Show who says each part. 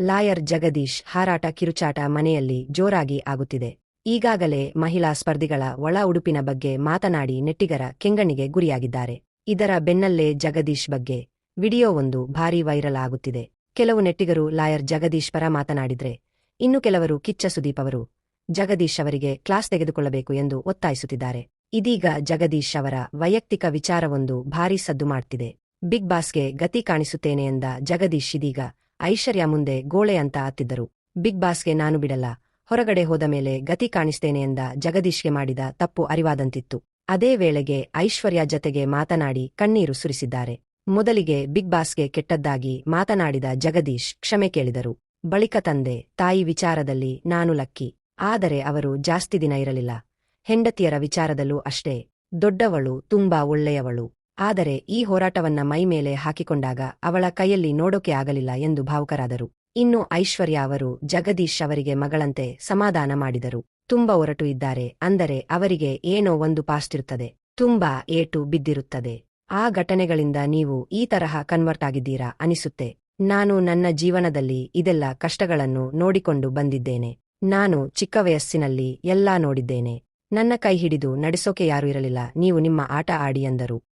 Speaker 1: Lawyer Jagadish ಹಾರಾಟ ಕಿರುಚಾಟ ಮನೆಯಲ್ಲಿ ಜೋರಾಗಿ ಆಗುತ್ತಿದೆ. ಈಗಾಗಲೇ ಮಹಿಳಾ ಸ್ಪರ್ಧಿಗಳ ಒಳ ಉಡುಪಿನ ಬಗ್ಗೆ ಮಾತನಾಡಿ ನೆಟ್ಟಿಗರ ಕೆಂಗಣಿಗೆ ಗುರಿಯಾಗಿದ್ದಾರೆ. ಇದರ ಬೆನ್ನಲ್ಲೇ ಜಗದೀಶ್ ಬಗ್ಗೆ ವಿಡಿಯೋವೊಂದು ಭಾರೀ ವೈರಲ್ ಆಗುತ್ತಿದೆ. ಕೆಲವು ನೆಟ್ಟಿಗರು ಲಾಯರ್ ಜಗದೀಶ್ ಪರ ಮಾತನಾಡಿದ್ರೆ, ಇನ್ನು ಕೆಲವರು ಕಿಚ್ಚ ಸುದೀಪ್ ಅವರು ಜಗದೀಶ್ ಅವರಿಗೆ ಕ್ಲಾಸ್ ತೆಗೆದುಕೊಳ್ಳಬೇಕು ಎಂದು ಒತ್ತಾಯಿಸುತ್ತಿದ್ದಾರೆ. ಇದೀಗ ಜಗದೀಶ್ ಅವರ ವೈಯಕ್ತಿಕ ವಿಚಾರವೊಂದು ಭಾರೀ ಸದ್ದು ಮಾಡ್ತಿದೆ. ಬಿಗ್ ಬಾಸ್ಗೆ ಗತಿ ಕಾಣಿಸುತ್ತೇನೆ ಎಂದ ಜಗದೀಶ್ ಇದೀಗ ಐಶ್ವರ್ಯ ಮುಂದೆ ಗೋಳೆ ಅಂತ ಅತ್ತಿದ್ದರು ಬಿಗ್ ಬಾಸ್ಗೆ ನಾನು ಬಿಡಲ್ಲ. ಹೊರಗಡೆ ಹೋದ ಮೇಲೆ ಗತಿ ಕಾಣಿಸ್ತೇನೆ ಎಂದ ಜಗದೀಶ್ಗೆ ಮಾಡಿದ ತಪ್ಪು ಅರಿವಾದಂತಿತ್ತು. ಅದೇ ವೇಳೆಗೆ ಐಶ್ವರ್ಯ ಜತೆಗೆ ಮಾತನಾಡಿ ಕಣ್ಣೀರು ಸುರಿಸಿದ್ದಾರೆ. ಮೊದಲಿಗೆ ಬಿಗ್ ಬಾಸ್ಗೆ ಕೆಟ್ಟದ್ದಾಗಿ ಮಾತನಾಡಿದ ಜಗದೀಶ್ ಕ್ಷಮೆ ಕೇಳಿದರು. ಬಳಿಕ ತಂದೆ, ತಾಯಿ ವಿಚಾರದಲ್ಲಿ ನಾನು ಲಕ್ಕಿ. ಆದರೆ ಅವರು ಜಾಸ್ತಿ ದಿನ ಇರಲಿಲ್ಲ. ಹೆಂಡತಿಯರ ವಿಚಾರದಲ್ಲೂ ಅಷ್ಟೇ. ದೊಡ್ಡವಳು ತುಂಬಾ ಒಳ್ಳೆಯವಳು. ಆದರೆ ಈ ಹೋರಾಟವನ್ನ ಮೈಮೇಲೆ ಹಾಕಿಕೊಂಡಾಗ ಅವಳ ಕೈಯಲ್ಲಿ ನೋಡೋಕೆ ಆಗಲಿಲ್ಲ ಎಂದು ಭಾವುಕರಾದರು. ಇನ್ನು ಐಶ್ವರ್ಯ ಅವರು ಜಗದೀಶ್ ಅವರಿಗೆ ಮಗಳಂತೆ ಸಮಾಧಾನ ಮಾಡಿದರು. ತುಂಬ ಒರಟು ಇದ್ದಾರೆ, ಅಂದರೆ ಅವರಿಗೆ ಏನೋ ಒಂದು ಪಾಸ್ಟಿರುತ್ತದೆ ತುಂಬಾ ಏಟು ಬಿದ್ದಿರುತ್ತದೆ. ಆ ಘಟನೆಗಳಿಂದ ನೀವು ಈ ತರಹ ಕನ್ವರ್ಟ್ ಆಗಿದ್ದೀರಾ ಅನಿಸುತ್ತೆ. ನಾನು ನನ್ನ ಜೀವನದಲ್ಲಿ ಇದೆಲ್ಲ ಕಷ್ಟಗಳನ್ನು ನೋಡಿಕೊಂಡು ಬಂದಿದ್ದೇನೆ. ನಾನು ಚಿಕ್ಕ ವಯಸ್ಸಿನಲ್ಲಿ ಎಲ್ಲಾ ನೋಡಿದ್ದೇನೆ. ನನ್ನ ಕೈ ಹಿಡಿದು ನಡೆಸೋಕೆ ಯಾರೂ ಇರಲಿಲ್ಲ. ನೀವು ನಿಮ್ಮ ಆಟ ಆಡಿ ಎಂದರು.